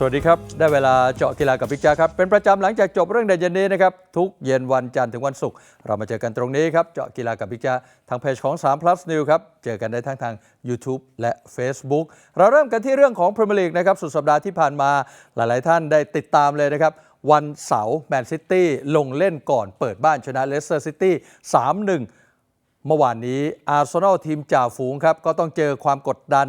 สวัสดีครับ ได้เวลาเจาะกีฬากับพิกจ้าครับ เป็นประจำหลังจากจบเรื่องเด่นเย็นนี้นะครับ ทุกเย็นวันจันทร์ถึงวันศุกร์เรามาเจอกันตรงนี้ครับ เจาะกีฬากับพิกจ้าทางเพจของ3 plus new ครับ เจอกันได้ทั้งทาง YouTube และ Facebook เราเริ่มกันที่เรื่องของพรีเมียร์ลีกนะครับ สุดสัปดาห์ที่ผ่านมาหลาย ๆ ท่านได้ติดตามเลยนะครับวันเสาร์แมนซิตี้ลงเล่นก่อนเปิดบ้านชนะเลสเตอร์ซิตี้3-1 เมื่อวานนี้อาร์เซนอลทีมจ่าฝูงครับก็ต้องเจอความกดดัน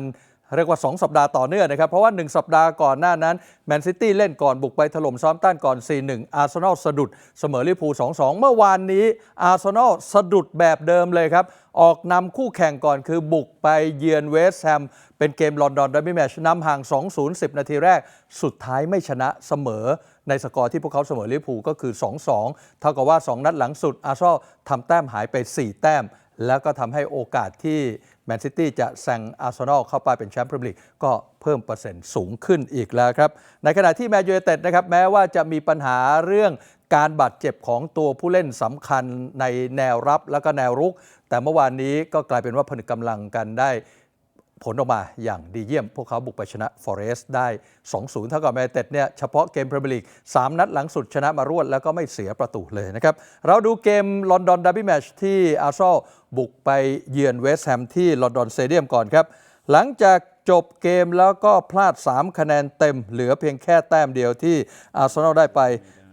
เรียกว่า 2 สัปดาห์ต่อเนื่องนะครับ เพราะว่า 1 สัปดาห์ก่อนหน้านั้นแมนซิตี้เล่นก่อนบุกไปถล่มซ้อมต้านก่อน 4-1 อาร์เซนอลสะดุด เสมอลิเวอร์พูล 2-2 เมื่อวานนี้ อาร์เซนอลสะดุดแบบเดิมเลยครับ ออกนำคู่แข่งก่อนคือบุกไปเยือนเวสต์แฮม เป็นเกมลอนดอนดอร์บี้แมชนำห่าง 2-0 10 นาทีแรก สุดท้ายไม่ชนะเสมอในสกอร์ที่พวกเขาเสมอลิเวอร์พูลก็คือ 2-2 เท่ากับว่า 2 นัดหลังสุดอาร์เซนอลทำแต้มหายไป 4 แต้ม แล้วก็ทำให้โอกาสที่ แมนซิตี้จะแซงอาร์เซนอลเข้าไปเป็นแชมป์พรีเมียร์ลีกก็เพิ่มเปอร์เซ็นต์สูงขึ้นอีกแล้วครับ ในขณะที่แมนยูไนเต็ดนะครับแม้ว่าจะมีปัญหาเรื่องการบาดเจ็บของตัวผู้เล่นสำคัญในแนวรับแล้วก็แนวรุก แต่เมื่อวานนี้ก็กลายเป็นว่าผนึกกำลังกันได้ ผลออกมาอย่างดีเยี่ยม พวกเขาบุกไปชนะฟอเรสต์ได้ 2-0 เท่ากับแมนเต็ดเนี่ยเฉพาะเกมพรีเมียร์ลีก 3 นัดหลังสุดชนะมารวดแล้วก็ไม่เสียประตูเลยนะครับ เราดูเกมลอนดอนด r ร์บี้แมชที่อาร์เซนอลบุกไปเยือนเวสต์แฮมที่ลอนดอนสเตเดียมก่อนครับ หลังจากจบเกมแล้วก็พลาด 3 คะแนนเต็ม เหลือเพียงแค่แต้มเดียวที่อาร์เซนอลได้ไป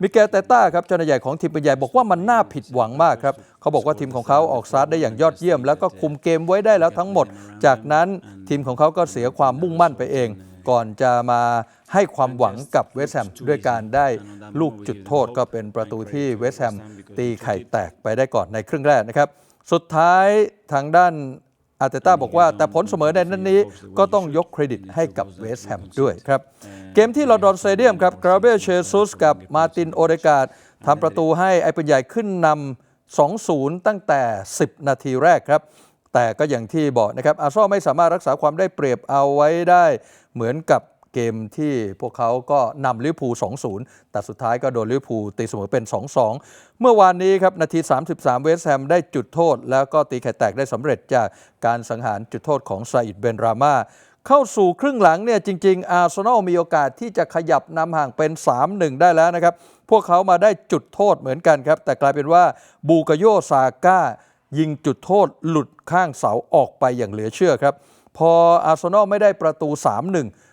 มิเกลเตต้าครับเจ้าหน้าใหญ่ของทีมเป็นใหญ่บอกว่ามันน่าผิดหวังมากครับ เขาบอกว่าทีมของเขาออกสตาร์ทได้อย่างยอดเยี่ยม แล้วก็คุมเกมไว้ได้แล้วทั้งหมด จากนั้นทีมของเขาก็เสียความมุ่งมั่นไปเอง ก่อนจะมาให้ความหวังกับเวสแฮมด้วยการได้ลูกจุดโทษก็เป็นประตูที่เวสแฮมตีไข่แตกไปได้ก่อนในครึ่งแรกนะครับ สุดท้ายทางด้าน อาร์เตต้าบอกว่าแต่ผลเสมอในนั้นนี้ก็ต้องยกเครดิตให้กับเวสต์แฮมด้วยครับ เกมที่ลอนดอนสเตเดียมครับกราเบลเชซุสกับมาตินโอเดกาดทำประตูให้ไอเป็นใหญ่ขึ้นนำ 2-0 ตั้งแต่ 10 นาทีแรกครับ แต่ก็อย่างที่บอกนะครับอาร์เซนอลไม่สามารถรักษาความได้เปรียบเอาไว้ได้เหมือนกับ เกมที่พวกเขาก็นำลิเวอร์พูล2-0 แต่สุดท้ายก็โดนลิเวอร์พูลตีเสมอเป็น 2-2 เมื่อวานนี้ครับ นาที 33 เวสแฮมได้จุดโทษ แล้วก็ตีไข่แตกได้สำเร็จจากการสังหารจุดโทษของซาอิดเบนรามาเข้าสู่ครึ่งหลังเนี่ยจริง ๆ อาร์เซนอลมีโอกาสที่จะขยับนำห่างเป็น 3-1 ได้แล้วนะครับ พวกเขามาได้จุดโทษเหมือนกันครับ แต่กลายเป็นว่าบูกโยซาก้า ยิงจุดโทษหลุดข้างเสาออกไปอย่างเหลือเชื่อครับ พออาร์เซนอลไม่ได้ประตู 3-1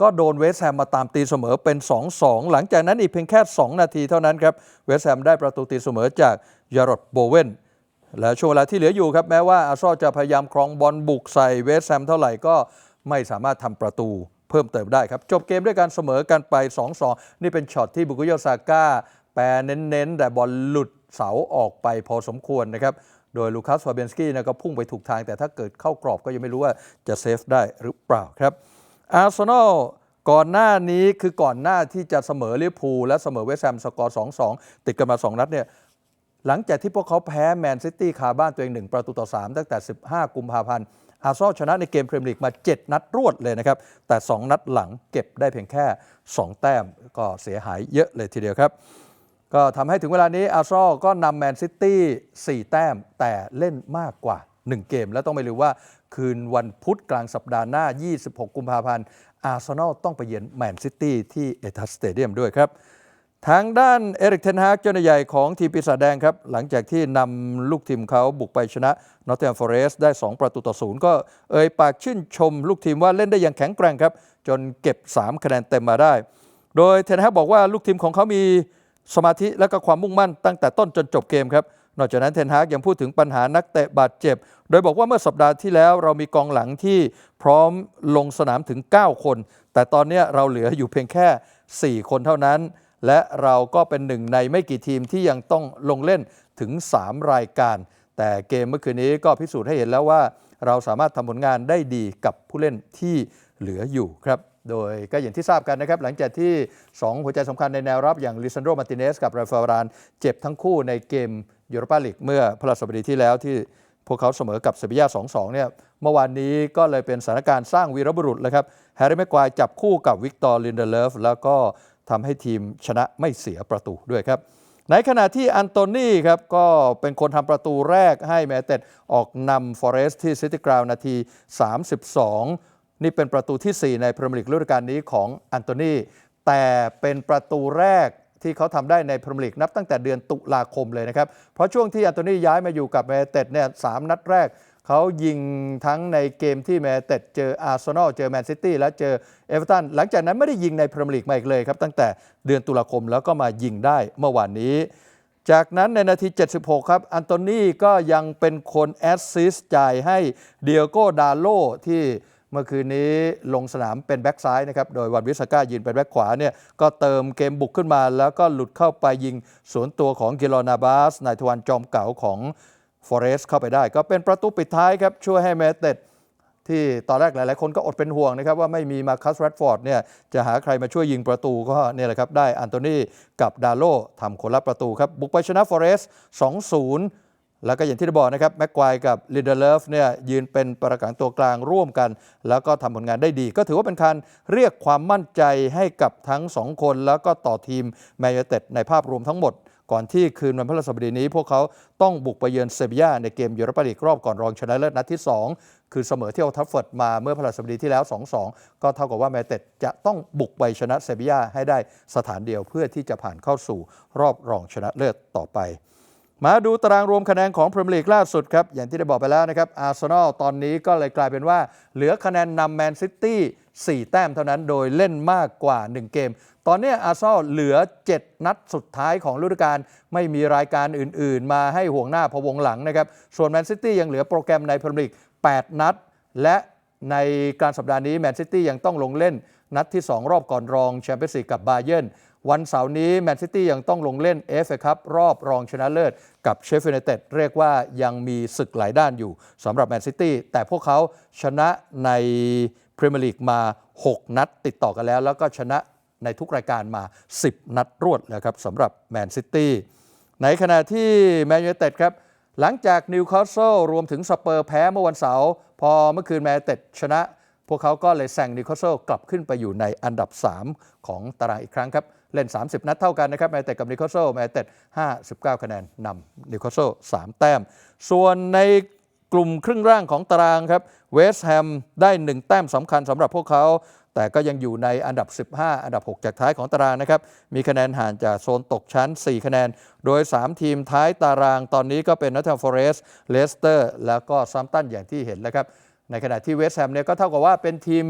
ก็โดนเวสแฮมมาตามตีเสมอเป็น 2-2 หลังจากนั้นอีกเพียงแค่ 2 นาทีเท่านั้นครับ เวสแฮมได้ประตูตีเสมอจากยารดโบเวนและช่วงเวลาที่เหลืออยู่ครับ แม้ว่าอาร์ซอจะพยายามครองบอลบุกใส่เวสแฮมเท่าไหร่ก็ไม่สามารถทำประตูเพิ่มเติมได้ครับ จบเกมด้วยการเสมอกันไป 2-2 นี่เป็นช็อตที่บุกุโยซาก้าแปรเน้นๆ แต่บอลหลุดเสาออกไปพอสมควรนะครับโดยลูคัสฟาเบนสกี้นะก็พุ่งไปถูกทาง แต่ถ้าเกิดเข้ากรอบก็ยังไม่รู้ว่าจะเซฟได้หรือเปล่าครับ อาร์เซนอลก่อนหน้านี้คือก่อนหน้าที่จะเสมอลิเวอร์พูลและเสมอเวสต์แฮมสกอร์2-2ติดกันมา 2 นัดเนี่ยหลังจากที่พวกเขาแพ้แมนซิตี้คาบ้านตัวเอง 1 ประตูต่อ 3 ตั้งแต่ 15 กุมภาพันธ์อาร์เซนอลชนะในเกมพรีเมียร์ลีกมา 7 นัดรวดเลยนะครับ แต่ 2 นัดหลังเก็บได้เพียงแค่ 2 แต้มก็เสียหายเยอะเลยทีเดียวครับ ก็ทำให้ถึงเวลานี้อาร์เซนอลก็นำแมนซิตี้4แต้มแต่เล่นมากกว่า 1 เกม แล้วต้องไม่ลืมว่า คืนวันพุธกลางสัปดาห์หน้า 26 กุมภาพันธ์ อาร์เซนอลต้องไปเยือนแมนซิตี้ที่เอทัสสเตเดียมด้วยครับ ทางด้านเอริกเทนฮากเจ้าหน้าใหญ่ของทีมปีศาจแดงครับ หลังจากที่นำลูกทีมเขาบุกไปชนะนอตเทมฟอเรสได้ 2 ประตูต่อศูนย์ก็เอ่ยปากชื่นชมลูกทีมว่าเล่นได้อย่างแข็งแกร่งครับ จนเก็บ 3 คะแนนเต็มมาได้ โดยเทนฮากบอกว่าลูกทีมของเขามีสมาธิและก็ความมุ่งมั่นตั้งแต่ต้นจนจบเกมครับนอกจากนั้นเทนฮากยังพูดถึงปัญหานักเตะบาดเจ็บ โดยบอกว่าเมื่อสัปดาห์ที่แล้วเรามีกองหลังที่พร้อมลงสนามถึง 9 คน แต่ตอนนี้เราเหลืออยู่เพียงแค่ 4 คนเท่านั้น และเราก็เป็นหนึ่งในไม่กี่ทีมที่ยังต้องลงเล่นถึง 3 รายการ แต่เกมเมื่อคืนนี้ก็พิสูจน์ให้เห็นแล้วว่า เราสามารถทำผลงานได้ดีกับผู้เล่นที่เหลืออยู่ครับ โดยก็อย่างที่ทราบกันนะครับ หลังจากที่ 2 หัวใจสำคัญในแนวรับอย่างลิซันโดมาติเนสกับราฟาลานเจ็บทั้งคู่ในเกมยูโรปาลีกเมื่อพฤหัสบดีที่แล้วที่ พวกเขาเสมอกับเซบียา2-2เนี่ยเมื่อวานนี้ก็เลยเป็นสถานการณ์สร้างวีรบุรุษเลยครับแฮร์รี่แม็กควายจับคู่กับวิกตอร์ลินเดเลฟแล้วก็ทำให้ทีมชนะไม่เสียประตูด้วยครับในขณะที่อันโตนี่ครับก็เป็นคนทำประตูแรกให้แมนเต็ดออกนำฟอเรสต์ที่ซิตี้กราวนาที 32 นี่เป็นประตูที่ 4 ในพรีเมียร์ลีกฤดูกาลนี้ของอันโตนีแต่เป็นประตูแรก ที่เขาทำได้ในพรีเมียร์ลีกนับตั้งแต่เดือนตุลาคมเลยนะครับ เพราะช่วงที่อันโตนี่ย้ายมาอยู่กับแมนเต็ดเนี่ยสามนัดแรกเขายิงทั้งในเกมที่แมนเต็ดเจออาร์เซนอลเจอแมนซิตี้และเจอเอเวอร์ตันหลังจากนั้นไม่ได้ยิงในพรีเมียร์ลีกมาอีกเลยครับ ตั้งแต่เดือนตุลาคมแล้วก็มายิงได้เมื่อวานนี้ จากนั้นในนาที 76 ครับอันโตนี่ก็ยังเป็นคนแอสซิสต์จ่ายให้เดียโก้ดาโลที่ เมื่อคืนนี้ลงสนามเป็นแบ็กซ้ายนะครับ โดยวันวิสก้ายืนเป็นแบ็กขวาเนี่ยก็เติมเกมบุกขึ้นมา แล้วก็หลุดเข้าไปยิงสวนตัวของกิโลนาบาสนายทวันจอมเก่าของฟอเรสเข้าไปได้ ก็เป็นประตูปิดท้ายครับ ช่วยให้แมนเต็ดที่ตอนแรกหลาย ๆ คนก็อดเป็นห่วงนะครับ ว่าไม่มีมาคัสแรดฟอร์ดเนี่ยจะหาใครมาช่วยยิงประตูก็เนี่ยแหละครับ ได้อันโตนีกับดาโลทำคนละประตูครับ บุกไปชนะฟอเรส2-0 แล้วก็อย่างที่ได้บอกนะครับแม็กควายกับลินเดเลฟเนี่ยยืนเป็นประกังตัวกลางร่วมกัน แล้วก็ทำผลงานได้ดี ก็ถือว่าเป็นการเรียกความมั่นใจให้กับทั้ง 2 คน แล้วก็ต่อทีมแมนยูเต็ดในภาพรวมทั้งหมด ก่อนที่คืนวันพฤหัสบดีนี้ พวกเขาต้องบุกไปเยือนเซบียาในเกมยูโรปาลีกรอบก่อนรองชนะเลิศนัดที่ 2 คือเสมอที่โอลด์ทัฟเฟิร์ดมาเมื่อพฤหัสบดีที่แล้ว 2-2 ก็เท่ากับว่าแมนเต็ดจะต้องบุกไปชนะเซบียาให้ได้สถานเดียวเพื่อที่จะผ่านเข้าสู่รอบรองชนะเลิศต่อไป มาดูตารางรวมคะแนนของพรีเมียร์ลีกล่าสุดครับ อย่างที่ได้บอกไปแล้วนะครับอาร์เซนอลตอนนี้ก็เลยกลายเป็นว่า เหลือคะแนนนำแมนซิตี้4 แต้มเท่านั้นโดยเล่นมากกว่า 1 เกม ตอนนี้อาร์เซนอลเหลือ 7 นัดสุดท้ายของฤดูกาลไม่มีรายการอื่น ๆ มาให้ห่วงหน้าพะวงหลังนะครับ ส่วนแมนซิตี้ยังเหลือโปรแกรมในพรีเมียร์ลีก8 นัด และในกลารสัปดาห์นี้แมนซิตี้ยังต้องลงเล่นนัดที่ 2 รอบก่อนรองแชมเปี้ยนส์ลีกกับบาเยิร์น วันเสาร์นี้แมนซิตี้ยังต้องลงเล่นเอฟเอคัพรอบรองชนะเลิศกับเชฟฟินเต็ดเรียกว่ายังมีศึกหลายด้านอยู่สำหรับแมนซิตี้แต่พวกเขาชนะในพรีเมียร์ลีกมา 6 นัดติดต่อกันแล้ว แล้วก็ชนะในทุกรายการมา 10 นัดรวดแล้วครับสำหรับแมนซิตี้ในขณะที่แมนยูไนเต็ดครับหลังจากนิวคาสเซิลรวมถึงสเปอร์แพ้เมื่อวันเสาร์พอเมื่อคืนแมนยูไนเต็ดชนะ พวกเขาก็เลยแซงนิวคาสเซิลกลับขึ้นไปอยู่ในอันดับ 3 ของตารางอีกครั้งครับ เล่น 30 นัดเท่ากันนะครับแมนเต็ดกับนิวคาสเซิลแมนยูไนเต็ด59 คะแนนนำนิวคาสเซิล3แต้ม ส่วนในกลุ่มครึ่งร่างของตารางครับเวสต์แฮมได้ 1 แต้มสำคัญสำหรับพวกเขา แต่ก็ยังอยู่ในอันดับ 15 อันดับ 6 จากท้ายของตารางนะครับ มีคะแนนห่างจากโซนตกชั้น 4 คะแนน โดย 3 ทีมท้ายตารางตอนนี้ก็เป็นนอตแฮมฟอเรสต์เลสเตอร์แล้วก็ซัมตันอย่างที่เห็นแล้วครับในขณะที่เวสต์แฮมเนี่ยก็เท่ากับว่าเป็นทีม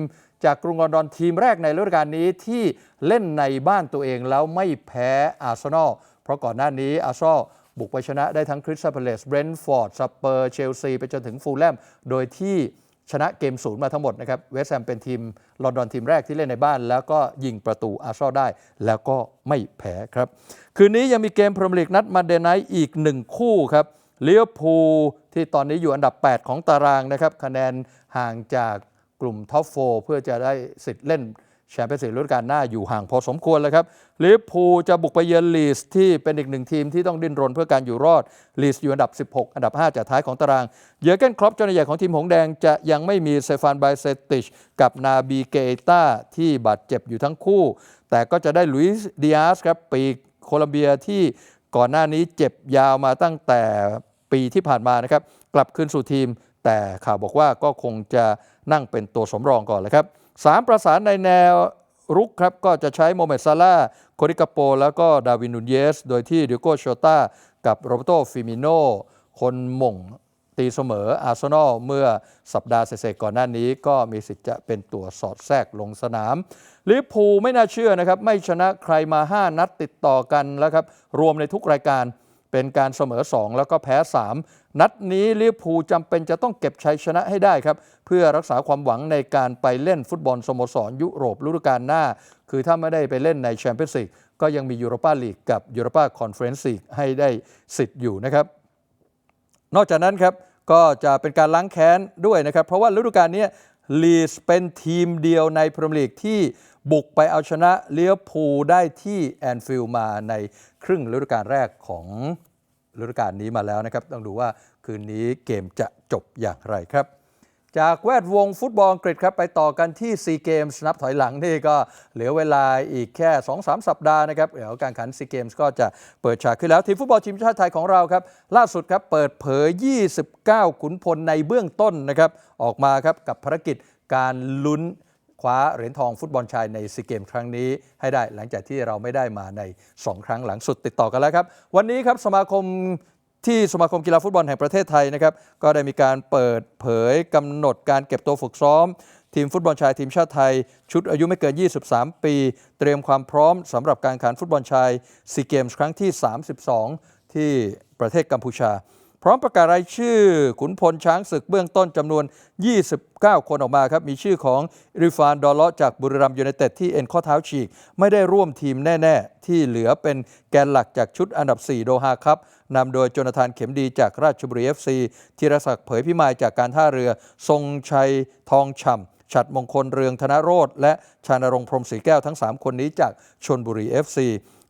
จากกรุงลอนดอนทีมแรกในฤดูกาลนี้ที่เล่นในบ้านตัวเองแล้วไม่แพ้อาร์เซนอล เพราะก่อนหน้านี้อาร์เซนอลบุกไปชนะได้ทั้งคริสตัลเพลสเบรนท์ฟอร์ดสเปอร์เชลซีไปจนถึงฟูลแลม โดยที่ชนะเกมศูนย์มาทั้งหมดนะครับเวสต์แฮมเป็นทีมลอนดอนทีมแรกที่เล่นในบ้าน แล้วก็ยิงประตูอาร์เซนอลได้ แล้วก็ไม่แพ้ครับ คืนนี้ยังมีเกมพรีเมียร์ลีกนัดมาเดนไนท์อีกหนึ่งคู่ครับเลี้ยวพูลที่ตอนนี้อยู่อันดับ 8 ของตารางนะครับคะแนนห่างจาก กลุ่มท็อปโฟเพื่อจะได้สิทธิ์เล่นแชมเปี้ยนส์ลีกฤดูกาลหน้าอยู่ห่างพอสมควรเลยครับลิเวอร์พูลจะบุกไปเยือนลีสที่เป็นอีกหนึ่งทีมที่ต้องดิ้นรนเพื่อการอยู่รอดลีสอยู่อันดับ 16 อันดับ 5 จากท้ายของตาราง เยอร์เกนครอปเจ้าหน้าใหญ่ของทีมหงแดงจะยังไม่มีเซฟานไบเซติช กับนาบีเกตาที่บาดเจ็บอยู่ทั้งคู่ แต่ก็จะได้ลุยส์ดิอาสครับปีกโคลัมเบียที่ก่อนหน้านี้เจ็บยาวมาตั้งแต่ปีที่ผ่านมานะครับกลับคืนสู่ทีม แต่ข่าวบอกว่าก็คงจะ นั่งเป็นตัวสำรองก่อนเลยครับสามประสานในแนวรุกครับก็จะใช้โมเมดซาร่าโคริกาโป แล้วก็ดาวินนูนเยส โดยที่ดิโก้โชต้ากับโรเบโตฟิมิโนคนมงตีเสมออาร์เซนอลเมื่อสัปดาห์เศษก่อนหน้านี้ก็มีสิทธิ์จะเป็นตัวสอดแทรกลงสนามลิเวอร์พูลไม่น่าเชื่อนะครับ ไม่ชนะใครมา 5 นัดติดต่อกันแล้วครับ รวมในทุกรายการเป็นการเสมอ 2 แล้วก็แพ้ 3 นัดนี้ลิเวอร์พูลจำเป็นจะต้องเก็บชัยชนะให้ได้ครับ เพื่อรักษาความหวังในการไปเล่นฟุตบอลสโมสรยุโรปฤดูกาลหน้า คือถ้าไม่ได้ไปเล่นในแชมเปี้ยนส์ลีกก็ยังมียูโรปาลีกกับยูโรปาคอนเฟอเรนซ์ลีกให้ได้สิทธิ์อยู่นะครับ นอกจากนั้นครับก็จะเป็นการล้างแค้นด้วยนะครับ เพราะว่าฤดูกาลนี้ลีสเป็นทีมเดียวในพรีเมียร์ลีกที่บุกไปเอาชนะเลี้ยวพูได้ที่แอนฟิลด์มาในครึ่งฤดูกาลแรกของ ฤดูกาลนี้มาแล้วนะครับ ต้องดูว่าคืนนี้เกมจะจบอย่างไรครับ จากแวดวงฟุตบอลอังกฤษครับ ไปต่อกันที่ซีเกมส์นับถอยหลังนี่ก็เหลือเวลาอีกแค่ 2-3 สัปดาห์นะครับ เดี๋ยวการแข่งขันซีเกมส์ก็จะเปิดฉากขึ้นแล้ว ทีมฟุตบอลทีมชาติไทยของเราครับ ล่าสุดครับเปิดเผย 29 ขุนพลในเบื้องต้นนะครับออกมาครับกับภารกิจการลุ้น คว้าเหรียญทองฟุตบอลชายในซีเกมครั้งนี้ให้ได้หลังจากที่เราไม่ได้มาใน 2 ครั้งหลังสุดติดต่อกันแล้วครับ วันนี้ครับสมาคมที่สมาคมกีฬาฟุตบอลแห่งประเทศไทยนะครับก็ได้มีการเปิดเผยกำหนดการเก็บตัวฝึกซ้อม ทีมฟุตบอลชายทีมชาติไทย ชุดอายุไม่เกิน 23 ปี เตรียมความพร้อมสำหรับการแข่งขันฟุตบอลชายซีเกมส์ครั้งที่ 32 ที่ประเทศกัมพูชา พร้อมประกาศรายชื่อขุนพลช้างศึกเบื้องต้นจำนวน 29 คนออกมาครับ มีชื่อของริฟานดอลเลาะจากบุรีรัมย์ยูไนเต็ดที่เอ็นข้อเท้าฉีก ไม่ได้ร่วมทีมแน่ ๆ ที่เหลือเป็นแกนหลักจากชุดอันดับ 4 โดฮาครับนำโดยโจนาธานเข็มดีจากราชบุรีเอฟซีธีรศักดิ์เผยพิมายจากการท่าเรือ ทรงชัยทองฉ่ำฉัดมงคลเรืองธนโรธและชานรงค์พรมศรีแก้วทั้ง 3 คนนี้จากชนบุรี FC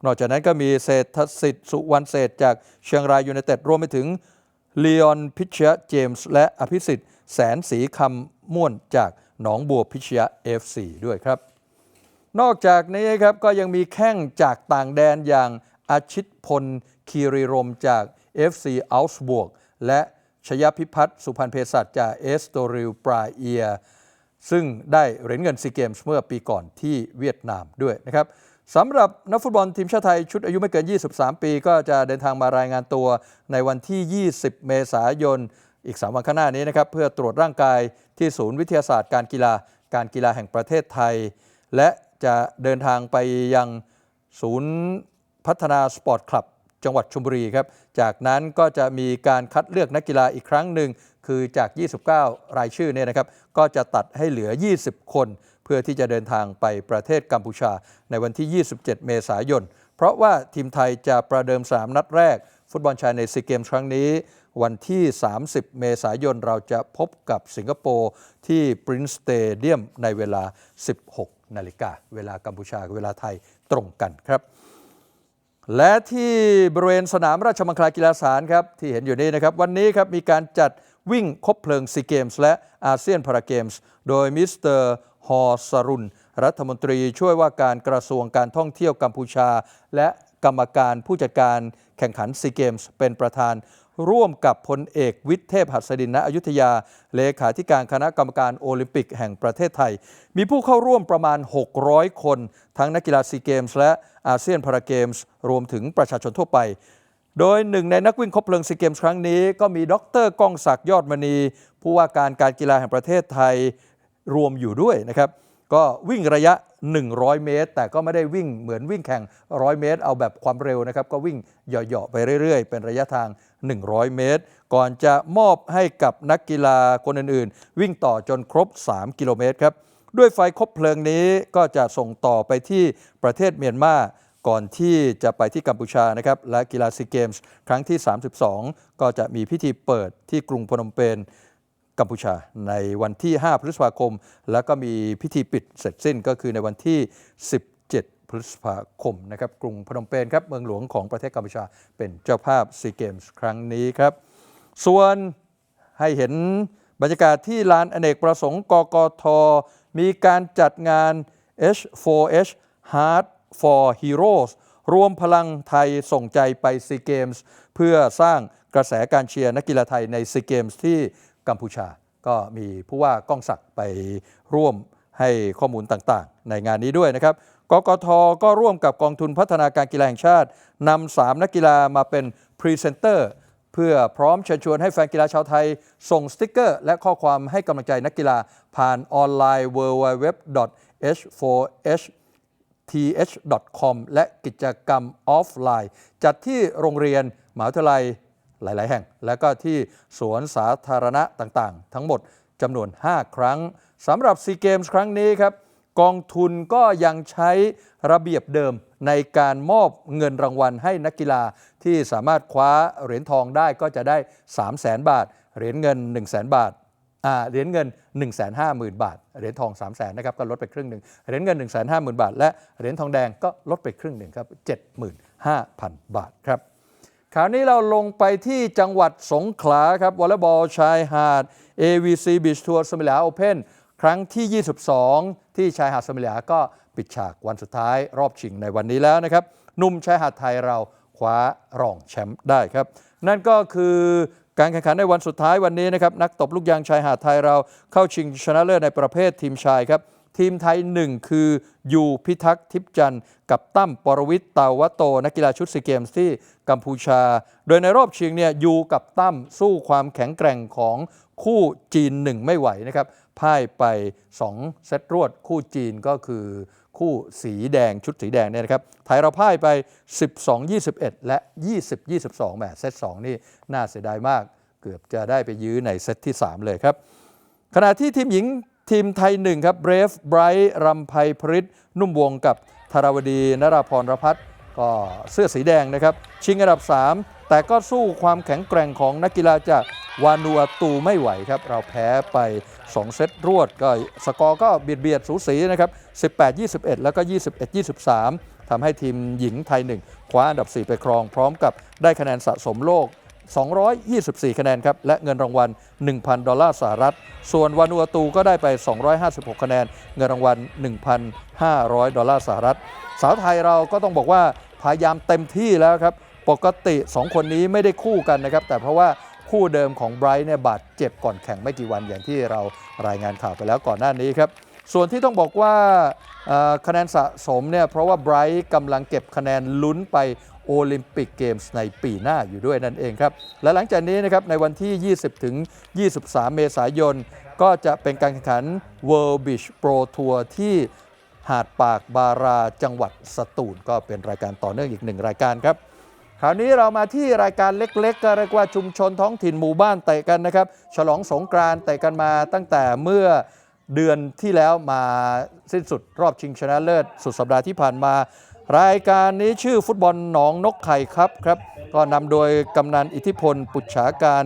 นอกจากนั้นก็มีเศรษฐสิทธิ์สุวรรณเศษจากเชียงรายยูไนเต็ดรวมไปถึง ลีออนพิชยะเจมส์และอภิสิทธิ์แสนสีคำม่วนจากหนองบัวพิชยะ FC ด้วยครับ นอกจากนี้ครับก็ยังมีแข้งจากต่างแดนอย่างอาชิตพล คีรีรมจาก FC อัลส์บวก และชยพิพัฒน์สุพรรณเภสัชจากเอสโตริลปราเอีย ซึ่งได้เหรียญเงินซีเกมส์เมื่อปีก่อนที่เวียดนามด้วยนะครับ สำหรับนักฟุตบอลทีมชาติไทยชุดอายุไม่เกิน 23 ปี ก็จะเดินทางมารายงานตัวในวันที่ 20 เมษายน อีก 3 วันข้างหน้านี้นะครับ เพื่อตรวจร่างกายที่ศูนย์วิทยาศาสตร์การกีฬาการกีฬาแห่งประเทศไทย และจะเดินทางไปยังศูนย์พัฒนาสปอร์ตคลับจังหวัดชลบุรีครับ จากนั้นก็จะมีการคัดเลือกนักกีฬาอีกครั้งหนึ่ง คือจาก 29 รายชื่อเนี่ยนะครับ ก็จะตัดให้เหลือ 20 คน เพื่อที่จะเดินทางไปประเทศกัมพูชาในวันที่ 27 เมษายน เพราะว่าทีมไทยจะประเดิม 3 นัดแรก ฟุตบอลชายในซีเกมส์ครั้งนี้ วันที่ 30 เมษายนเราจะพบกับสิงคโปร์ที่ปรินสเตเดียมในเวลา 16 นาฬิกาเวลากัมพูชากับเวลาไทยตรงกันครับและที่บริเวณสนามราชมังคลากีฬาสถานครับที่เห็นอยู่นี้นะครับ วันนี้ครับมีการจัดวิ่งคบเพลิงซีเกมส์และอาเซียนพาราเกมส์ โดยมิสเตอร์ ฮอสรุน รัฐมนตรีช่วยว่าการกระทรวงการท่องเที่ยวกัมพูชา และกรรมการผู้จัดการแข่งขันซีเกมส์เป็นประธาน ร่วมกับพลเอกวิทย์เทพหัสดินณอยุธยา เลขาธิการคณะกรรมการโอลิมปิกแห่งประเทศไทย มีผู้เข้าร่วมประมาณ 600 คน ทั้งนักกีฬาซีเกมส์และอาเซียนพาราเกมส์รวมถึงประชาชนทั่วไปโดยหนึ่งในนักวิ่งคบเพลิงซีเกมส์ครั้งนี้ ก็มีดรก้องศักดิ์ยอดมณี ผู้ว่าการการกีฬาแห่งประเทศไทย รวมอยู่ด้วยนะครับ ก็วิ่งระยะ 100 เมตร แต่ก็ไม่ได้วิ่งเหมือนวิ่งแข่ง 100 เมตร เอาแบบความเร็วนะครับ ก็วิ่งเหยาะๆไปเรื่อย ๆ เป็นระยะทาง 100 เมตร ก่อนจะมอบให้กับนักกีฬาคนอื่นๆ วิ่งต่อจนครบ 3 กิโลเมตรครับด้วยไฟคบเพลิงนี้ก็จะส่งต่อไปที่ประเทศเมียนมาก่อนที่จะไปที่กัมพูชานะครับ และกีฬาซีเกมส์ครั้งที่ 32 ก็จะมีพิธีเปิดที่กรุงพนมเปญ กัมพูชาในวันที่ 5 พฤษภาคม แล้วก็มีพิธีปิดเสร็จสิ้นก็คือในวันที่ 17 พฤษภาคมนะครับกรุงพนมเปญครับเมืองหลวงของประเทศกัมพูชา เป็นเจ้าภาพซีเกมส์ครั้งนี้ครับ ส่วนให้เห็นบรรยากาศที่ลานอเนกประสงค์กกท มีการจัดงาน H4H Heart for Heroes รวมพลังไทยส่งใจไปซีเกมส์เพื่อสร้างกระแสการเชียร์นักกีฬาไทยในซีเกมส์ที่ กัมพูชา ก็มีผู้ว่าก้องศักดิ์ไปร่วมให้ข้อมูลต่างๆ ในงานนี้ด้วยนะครับกกทก็ร่วมกับกองทุนพัฒนาการกีฬาแห่งชาตินำสามนักกีฬามาเป็นพรีเซนเตอร์เพื่อพร้อมเชิญชวนให้แฟนกีฬาชาวไทย ส่งสติกเกอร์ และข้อความให้กำลังใจนักกีฬาผ่านออนไลน์ www.h4h th.com และกิจกรรมออฟไลน์ จัดที่โรงเรียนมหาวิทยาลัย หลาย ๆ แห่ง และก็ที่สวนสาธารณะต่างๆ ทั้งหมดจำนวน 5 ครั้งสำหรับซีเกมส์ครั้งนี้ครับกองทุนก็ยังใช้ระเบียบเดิมในการมอบเงินรางวัลให้นักกีฬาที่สามารถคว้าเหรียญทองได้ก็จะได้ 3 0 0 0 0 0บาท เหรียญเงิน 1 0 0 0 0 0บาทอ่าเหรียญเงิน 1 5 0 0 0 0 บาท เหรียญทอง 3 0 0 0 0 0นะครับก็ลดไปครึ่งหนึ่งเหรียญเงิน 1 5 0 0 0 0 บาท และเหรียญทองแดงก็ลดไปครึ่งหนึ่งครับ75,000 บาทครับ คราวนี้เราลงไปที่จังหวัดสงขลาครับวอลเลย์บอลชายหาด AVC Beach Tour สมิลาโอเพนครั้งที่ 22 ที่ชายหาดสมิลาก็ปิดฉากวันสุดท้ายรอบชิงในวันนี้แล้วนะครับหนุ่มชายหาดไทยเราคว้ารองแชมป์ได้ครับ นั่นก็คือการแข่งขันในวันสุดท้ายวันนี้นะครับนักตบลูกยางชายหาดไทยเราเข้าชิงชนะเลิศในประเภททีมชายครับ ทีมไทย 1 คือยูพิทักษ์ทิพย์จันทร์กับตั้มปรวิทย์เตาวโต นักกีฬาชุดซีเกมส์ที่กัมพูชา โดยในรอบชิงเนี่ยยูกับตั้มสู้ความแข็งแกร่งของคู่จีน 1 ไม่ไหวนะครับพ่ายไป 2 เซตรวด คู่จีนก็คือคู่สีแดงชุดสีแดงเนี่ยนะครับไทยเราพ่ายไป 12-21 และ 20-22แหมเซต2 นี่น่าเสียดายมาก เกือบจะได้ไปยื้อในเซตที่ 3 เลยครับขณะที่ทีมหญิง ทีมไทยหนึ่งครับเบรฟไบรท์รำไพพริตนุ่มวงกับธารวดีนราพรรพัฒน์ก็เสื้อสีแดงนะครับ ชิงอันดับ 3 แต่ก็สู้ความแข็งแกร่งของนักกีฬาจากวานูอาตูไม่ไหวครับ เราแพ้ไป 2 เซตรวดก็สกอร์ก็เบียดเบียดสูสีนะครับ 18-21 แล้วก็ 21-23ทำให้ทีมหญิงไทยหนึ่งคว้าอันดับ 4 ไปครอง พร้อมกับได้คะแนนสะสมโลก 224 คะแนนครับ และเงินรางวัล 1,000 ดอลลาร์สหรัฐ ส่วนวานูอาตูก็ได้ไป 256 คะแนน เงินรางวัล 1,500 ดอลลาร์สหรัฐ สาวไทยเราก็ต้องบอกว่าพยายามเต็มที่แล้วครับ ปกติ 2 คนนี้ไม่ได้คู่กันนะครับ แต่เพราะว่าคู่เดิมของไบรท์เนี่ยบาดเจ็บก่อนแข่งไม่กี่วันอย่างที่เรารายงานข่าวไปแล้วก่อนหน้านี้ครับ ส่วนที่ต้องบอกว่าคะแนนสะสมเนี่ยเพราะว่าไบรท์กำลังเก็บคะแนนลุ้นไป โอลิมปิกเกมส์ในปีหน้าอยู่ด้วยนั่นเองครับและหลังจากนี้นะครับในวันที่ 20 ถึง 23 เมษายน ก็จะเป็นการแข่งขัน World Beach Pro Tour ที่หาดปากบาราจังหวัดสตูลก็เป็นรายการต่อเนื่องอีกหนึ่งรายการครับคราวนี้เรามาที่รายการเล็กๆก็เรียกว่าชุมชนท้องถิ่นหมู่บ้านเตะกันนะครับ ฉลองสงกรานต์เตะกันมาตั้งแต่เมื่อเดือนที่แล้วมาสิ้นสุดรอบชิงชนะเลิศสุดสัปดาห์ที่ผ่านมา รายการนี้ชื่อฟุตบอลหนองนกไข่ครับครับ ก็นำโดยกำนันอิทธิพล ปุจฉาการ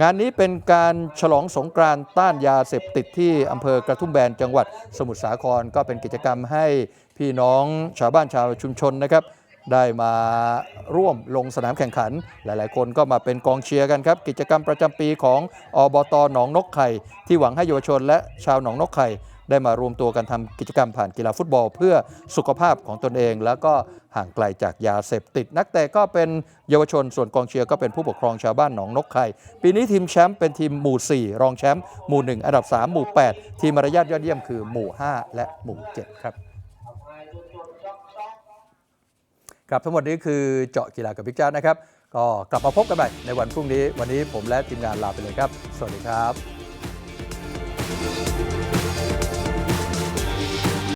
งานนี้เป็นการฉลองสงกรานต้านยาเสพติดที่อำเภอกระทุ่มแบนจังหวัดสมุทรสาครก็เป็นกิจกรรมให้พี่น้องชาวบ้านชาวชุมชนนะครับ ได้มาร่วมลงสนามแข่งขัน หลายๆ คนก็มาเป็นกองเชียร์กันครับ กิจกรรมประจำปีของอบตหนองนกไข่ ที่หวังให้เยาวชนและชาวหนองนกไข่ ได้มารวมตัวกันทำกิจกรรมผ่านกีฬาฟุตบอล เพื่อสุขภาพของตนเอง แล้วก็ห่างไกลจากยาเสพติด นักเตะก็เป็นเยาวชนส่วนกองเชียร์ก็เป็นผู้ปกครองชาวบ้านหนองนกไข่ปีนี้ทีมแชมป์เป็นทีมหมู่ 4 รองแชมป์หมู่ 1 อันดับ 3 หมู่ 8 ทีมมารยาทยอดเยี่ยมคือหมู่ 5 และหมู่ 7 ครับครับทั้งหมดนี้คือเจาะกีฬากับพิกจ้านะครับ ก็กลับมาพบกันใหม่ในวันพรุ่งนี้ วันนี้ผมและทีมงานลาไปเลยครับ สวัสดีครับ